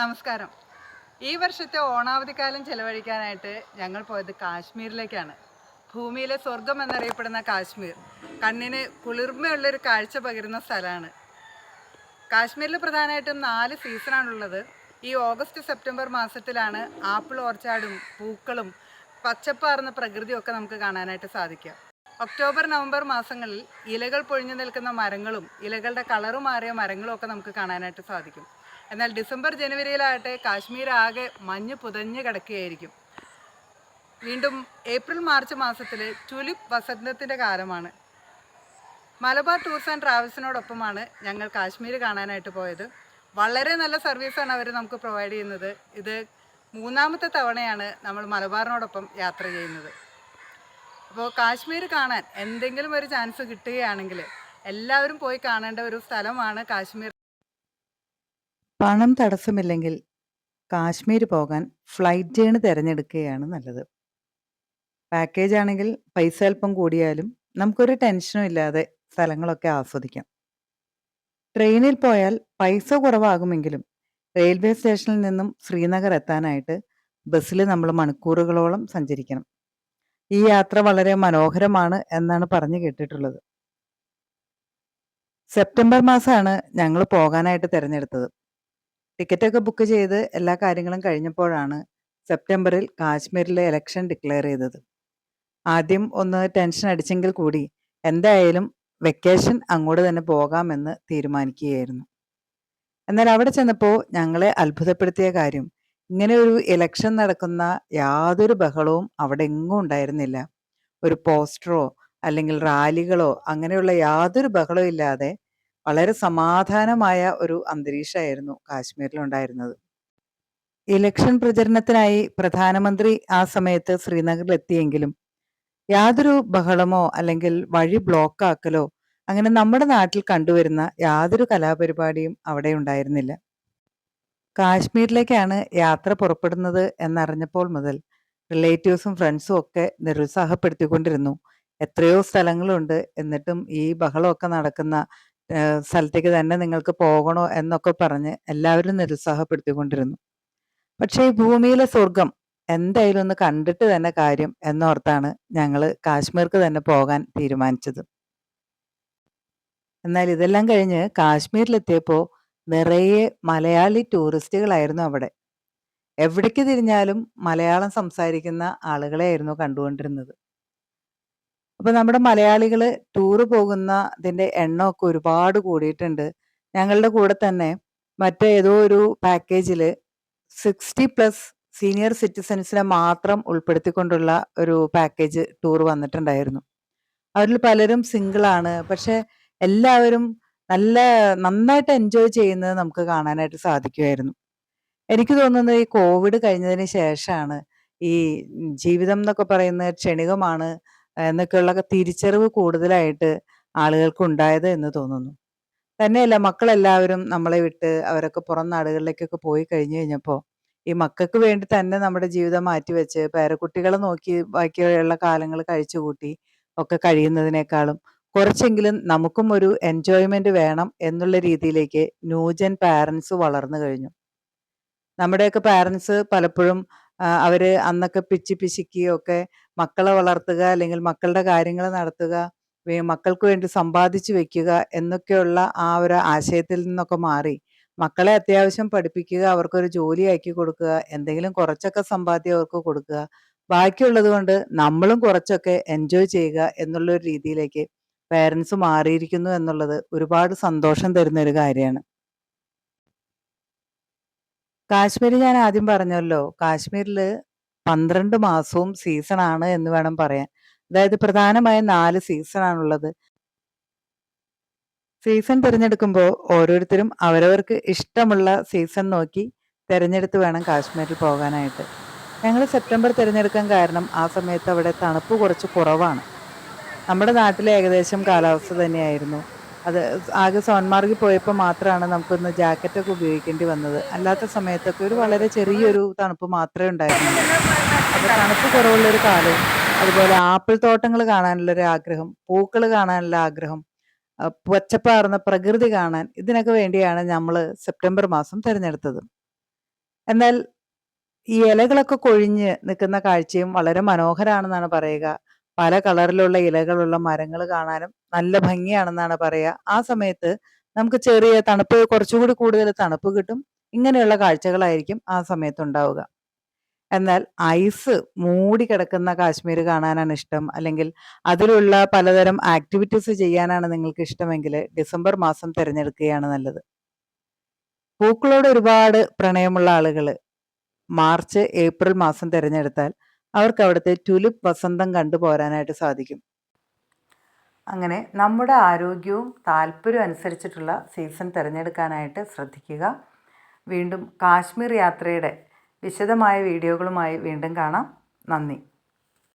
നമസ്കാരം. ഈ വർഷത്തെ ഓണാവധിക്കാലം ചെലവഴിക്കാനായിട്ട് ഞങ്ങൾ പോയത് കാശ്മീരിലേക്കാണ്. ഭൂമിയിലെ സ്വർഗം എന്നറിയപ്പെടുന്ന കാശ്മീർ. കണ്ണിന് കുളിർമയുള്ളൊരു കാഴ്ച പകരുന്ന സ്ഥലമാണ്. കാശ്മീരിൽ പ്രധാനമായിട്ടും നാല് സീസണാണുള്ളത്. ഈ ഓഗസ്റ്റ് സെപ്റ്റംബർ മാസത്തിലാണ് ആപ്പിൾ ഓർച്ചാർഡും പൂക്കളും പച്ചപ്പാർന്ന പ്രകൃതിയൊക്കെ നമുക്ക് കാണാനായിട്ട് സാധിക്കുക. ഒക്ടോബർ നവംബർ മാസങ്ങളിൽ ഇലകൾ പൊഴിഞ്ഞു നിൽക്കുന്ന മരങ്ങളും ഇലകളുടെ കളറ് മാറിയ മരങ്ങളും ഒക്കെ നമുക്ക് കാണാനായിട്ട് സാധിക്കും. എന്നാൽ ഡിസംബർ ജനുവരിയിലാകട്ടെ കാശ്മീർ ആകെ മഞ്ഞ് പുതഞ്ഞ് കിടക്കുകയായിരിക്കും. വീണ്ടും ഏപ്രിൽ മാർച്ച് മാസത്തിൽ ടുലിപ്പ് വസന്തത്തിന്റെ കാലമാണ്. മലബാർ ടൂർസ് ആൻഡ് ട്രാവൽസിനോടൊപ്പമാണ് ഞങ്ങൾ കാശ്മീർ കാണാനായിട്ട് പോയത്. വളരെ നല്ല സർവീസാണ് അവർ നമുക്ക് പ്രൊവൈഡ് ചെയ്യുന്നത്. ഇത് മൂന്നാമത്തെ തവണയാണ് നമ്മൾ മലബാറിനോടൊപ്പം യാത്ര ചെയ്യുന്നത്. അപ്പോൾ കാശ്മീർ കാണാൻ എന്തെങ്കിലും ഒരു ചാൻസ് കിട്ടുകയാണെങ്കിൽ എല്ലാവരും പോയി കാണേണ്ട ഒരു സ്ഥലമാണ് കാശ്മീർ. പണം തടസ്സമില്ലെങ്കിൽ കാശ്മീർ പോകാൻ ഫ്ലൈറ്റ് ജേണി തിരഞ്ഞെടുക്കുകയാണ് നല്ലത്. പാക്കേജ് ആണെങ്കിൽ പൈസ അല്പം കൂടിയാലും നമുക്കൊരു ടെൻഷനും ഇല്ലാതെ സ്ഥലങ്ങളൊക്കെ ആസ്വദിക്കാം. ട്രെയിനിൽ പോയാൽ പൈസ കുറവാകുമെങ്കിലും റെയിൽവേ സ്റ്റേഷനിൽ നിന്നും ശ്രീനഗർ എത്താനായിട്ട് ബസ്സിൽ നമ്മൾ മണിക്കൂറുകളോളം സഞ്ചരിക്കണം. ഈ യാത്ര വളരെ മനോഹരമാണ് എന്നാണ് പറഞ്ഞു കേട്ടിട്ടുള്ളത്. സെപ്റ്റംബർ മാസമാണ് ഞങ്ങൾ പോകാനായിട്ട് തിരഞ്ഞെടുത്തത്. ടിക്കറ്റൊക്കെ ബുക്ക് ചെയ്ത് എല്ലാ കാര്യങ്ങളും കഴിഞ്ഞപ്പോഴാണ് സെപ്റ്റംബറിൽ കാശ്മീരിലെ ഇലക്ഷൻ ഡിക്ലെയർ ചെയ്തത്. ആദ്യം ഒന്ന് ടെൻഷൻ അടിച്ചെങ്കിൽ കൂടി എന്തായാലും വെക്കേഷൻ അങ്ങോട്ട് തന്നെ പോകാമെന്ന് തീരുമാനിക്കുകയായിരുന്നു. എന്നാൽ അവിടെ ചെന്നപ്പോൾ ഞങ്ങളെ അത്ഭുതപ്പെടുത്തിയ കാര്യം ഇങ്ങനെ ഒരു ഇലക്ഷൻ നടക്കുന്ന യാതൊരു ബഹളവും അവിടെ എങ്ങും ഉണ്ടായിരുന്നില്ല. ഒരു പോസ്റ്ററോ അല്ലെങ്കിൽ റാലികളോ അങ്ങനെയുള്ള യാതൊരു ബഹളവും ഇല്ലാതെ വളരെ സമാധാനമായ ഒരു അന്തരീക്ഷമായിരുന്നു കാശ്മീരിലുണ്ടായിരുന്നത്. ഇലക്ഷൻ പ്രചരണത്തിനായി പ്രധാനമന്ത്രി ആ സമയത്ത് ശ്രീനഗറിൽ എത്തിയെങ്കിലും യാതൊരു ബഹളമോ അല്ലെങ്കിൽ വഴി ബ്ലോക്കാക്കലോ അങ്ങനെ നമ്മുടെ നാട്ടിൽ കണ്ടുവരുന്ന യാതൊരു കലാപരിപാടിയും അവിടെ ഉണ്ടായിരുന്നില്ല. കാശ്മീരിലേക്കാണ് യാത്ര പുറപ്പെടുന്നത് എന്നറിഞ്ഞപ്പോൾ മുതൽ റിലേറ്റീവ്സും ഫ്രണ്ട്സും ഒക്കെ നിരുത്സാഹപ്പെടുത്തിക്കൊണ്ടിരുന്നു. എത്രയോ സ്ഥലങ്ങളുണ്ട് എന്നിട്ടും ഈ ബഹളമൊക്കെ നടക്കുന്ന സ്ഥലത്തേക്ക് തന്നെ നിങ്ങൾക്ക് പോകണോ എന്നൊക്കെ പറഞ്ഞ് എല്ലാവരും നിരുത്സാഹപ്പെടുത്തിക്കൊണ്ടിരുന്നു. പക്ഷേ ഈ ഭൂമിയിലെ സ്വർഗം എന്തായാലും ഒന്ന് കണ്ടിട്ട് തന്നെ കാര്യം എന്നോർത്താണ് ഞങ്ങൾ കാശ്മീർക്ക് തന്നെ പോകാൻ തീരുമാനിച്ചത്. എന്നാൽ ഇതെല്ലാം കഴിഞ്ഞ് കാശ്മീരിലെത്തിയപ്പോൾ നിറയെ മലയാളി ടൂറിസ്റ്റുകളായിരുന്നു അവിടെ. എവിടേക്ക് തിരിഞ്ഞാലും മലയാളം സംസാരിക്കുന്ന ആളുകളെയായിരുന്നു കണ്ടുകൊണ്ടിരുന്നത്. അപ്പൊ നമ്മുടെ മലയാളികൾ ടൂറ് പോകുന്നതിന്റെ എണ്ണമൊക്കെ ഒരുപാട് കൂടിയിട്ടുണ്ട്. ഞങ്ങളുടെ കൂടെ തന്നെ മറ്റേതോ ഒരു പാക്കേജിൽ സിക്സ്റ്റി പ്ലസ് സീനിയർ സിറ്റിസൻസിനെ മാത്രം ഉൾപ്പെടുത്തിക്കൊണ്ടുള്ള ഒരു പാക്കേജ് ടൂർ വന്നിട്ടുണ്ടായിരുന്നു. അവരിൽ പലരും സിംഗിളാണ് പക്ഷെ എല്ലാവരും നല്ല നന്നായിട്ട് എൻജോയ് ചെയ്യുന്നത് നമുക്ക് കാണാനായിട്ട് സാധിക്കുമായിരുന്നു. എനിക്ക് തോന്നുന്നത് ഈ കോവിഡ് കഴിഞ്ഞതിന് ശേഷമാണ് ഈ ജീവിതം എന്നൊക്കെ പറയുന്നത് ക്ഷണികമാണ്. എന്നൊക്കെയുള്ള തിരിച്ചറിവ് കൂടുതലായിട്ട് ആളുകൾക്ക് ഉണ്ടായത് എന്ന് തോന്നുന്നു. തന്നെയല്ല മക്കളെല്ലാവരും നമ്മളെ വിട്ട് അവരൊക്കെ പുറം നാടുകളിലേക്കൊക്കെ പോയി കഴിഞ്ഞു കഴിഞ്ഞപ്പോൾ ഈ മക്കൾക്ക് വേണ്ടി തന്നെ നമ്മുടെ ജീവിതം മാറ്റിവെച്ച് പേരക്കുട്ടികളെ നോക്കി ബാക്കിയുള്ള കാലങ്ങൾ കഴിച്ചുകൂട്ടി ഒക്കെ കഴിയുന്നതിനേക്കാളും കുറച്ചെങ്കിലും നമുക്കും ഒരു എൻജോയ്മെന്റ് വേണം എന്നുള്ള രീതിയിലേക്ക് ന്യൂജൻ പാരൻസ് വളർന്നു കഴിഞ്ഞു. നമ്മുടെയൊക്കെ പാരൻസ് പലപ്പോഴും അവർ അന്നൊക്കെ പിച്ചി പിശുക്കിയൊക്കെ മക്കളെ വളർത്തുക അല്ലെങ്കിൽ മക്കളുടെ കാര്യങ്ങൾ നടത്തുക മക്കൾക്ക് വേണ്ടി സമ്പാദിച്ചു വെക്കുക എന്നൊക്കെയുള്ള ആ ഒരു ആശയത്തിൽ നിന്നൊക്കെ മാറി. മക്കളെ അത്യാവശ്യം പഠിപ്പിക്കുക അവർക്കൊരു ജോലി ആക്കി കൊടുക്കുക എന്തെങ്കിലും കുറച്ചൊക്കെ സമ്പാദ്യം അവർക്ക് കൊടുക്കുക. ബാക്കിയുള്ളത് കൊണ്ട് നമ്മളും കുറച്ചൊക്കെ എൻജോയ് ചെയ്യുക എന്നുള്ള ഒരു രീതിയിലേക്ക് പേരൻസ് മാറിയിരിക്കുന്നു എന്നുള്ളത് ഒരുപാട് സന്തോഷം തരുന്ന ഒരു കാര്യമാണ്. കാശ്മീർ ഞാൻ ആദ്യം പറഞ്ഞല്ലോ. കാശ്മീരിൽ പന്ത്രണ്ട് മാസവും സീസൺ ആണ് എന്ന് വേണം പറയാൻ. അതായത് പ്രധാനമായും നാല് സീസൺ ആണുള്ളത്. സീസൺ തിരഞ്ഞെടുക്കുമ്പോൾ ഓരോരുത്തരും അവരവർക്ക് ഇഷ്ടമുള്ള സീസൺ നോക്കി തിരഞ്ഞെടുത്ത് വേണം കാശ്മീരിൽ പോകാനായിട്ട്. ഞങ്ങൾ സെപ്റ്റംബർ തിരഞ്ഞെടുക്കാൻ കാരണം ആ സമയത്ത് അവിടെ തണുപ്പ് കുറച്ച് കുറവാണ്. നമ്മുടെ നാട്ടിലെ ഏകദേശം കാലാവസ്ഥ തന്നെയായിരുന്നു. അത് ആകെ സോൺമാർഗിൽ പോയപ്പോൾ മാത്രമാണ് നമുക്കൊന്ന് ജാക്കറ്റൊക്കെ ഉപയോഗിക്കേണ്ടി വന്നത്. അല്ലാത്ത സമയത്തൊക്കെ ഒരു വളരെ ചെറിയൊരു തണുപ്പ് മാത്രമേ ഉണ്ടായിരുന്നുള്ളൂ. അപ്പോൾ തണുപ്പ് കുറവുള്ളൊരു കാലവും അതുപോലെ ആപ്പിൾ തോട്ടങ്ങൾ കാണാനുള്ളൊരു ആഗ്രഹം പൂക്കൾ കാണാനുള്ള ആഗ്രഹം പച്ചപ്പാർന്ന പ്രകൃതി കാണാൻ ഇതിനൊക്കെ വേണ്ടിയാണ് നമ്മൾ സെപ്റ്റംബർ മാസം തിരഞ്ഞെടുത്തത്. എന്നാൽ ഈ ഇലകളൊക്കെ കൊഴിഞ്ഞ് നിൽക്കുന്ന കാഴ്ചയും വളരെ മനോഹരമാണെന്നാണ് പറയുക. പല കളറിലുള്ള ഇലകളുള്ള മരങ്ങൾ കാണാനും നല്ല ഭംഗിയാണെന്നാണ് പറയുക ആ സമയത്ത് നമുക്ക് ചെറിയ തണുപ്പ് കുറച്ചുകൂടി കൂടുതൽ തണുപ്പ് കിട്ടും. ഇങ്ങനെയുള്ള കാഴ്ചകളായിരിക്കും ആ സമയത്ത് ഉണ്ടാവുക എന്നാൽ ഐസ് മൂടി കിടക്കുന്ന കാശ്മീർ കാണാനാണ് ഇഷ്ടം. അല്ലെങ്കിൽ അതിലുള്ള പലതരം ആക്ടിവിറ്റീസ് ചെയ്യാനാണ് നിങ്ങൾക്ക് ഇഷ്ടമെങ്കിൽ ഡിസംബർ മാസം തിരഞ്ഞെടുക്കുകയാണ് നല്ലത്. പൂക്കളോട് ഒരുപാട് പ്രണയമുള്ള ആളുകൾ മാർച്ച് ഏപ്രിൽ മാസം തിരഞ്ഞെടുത്താൽ അവർക്ക് അവിടുത്തെ ടുലിപ്പ് വസന്തം കണ്ടുപോരാനായിട്ട് സാധിക്കും. അങ്ങനെ നമ്മുടെ ആരോഗ്യവും താല്പര്യവും അനുസരിച്ചിട്ടുള്ള സീസൺ തിരഞ്ഞെടുക്കാനായിട്ട് ശ്രദ്ധിക്കുക. വീണ്ടും കാശ്മീർ യാത്രയുടെ വിശദമായ വീഡിയോകളുമായി വീണ്ടും കാണാം. നന്ദി.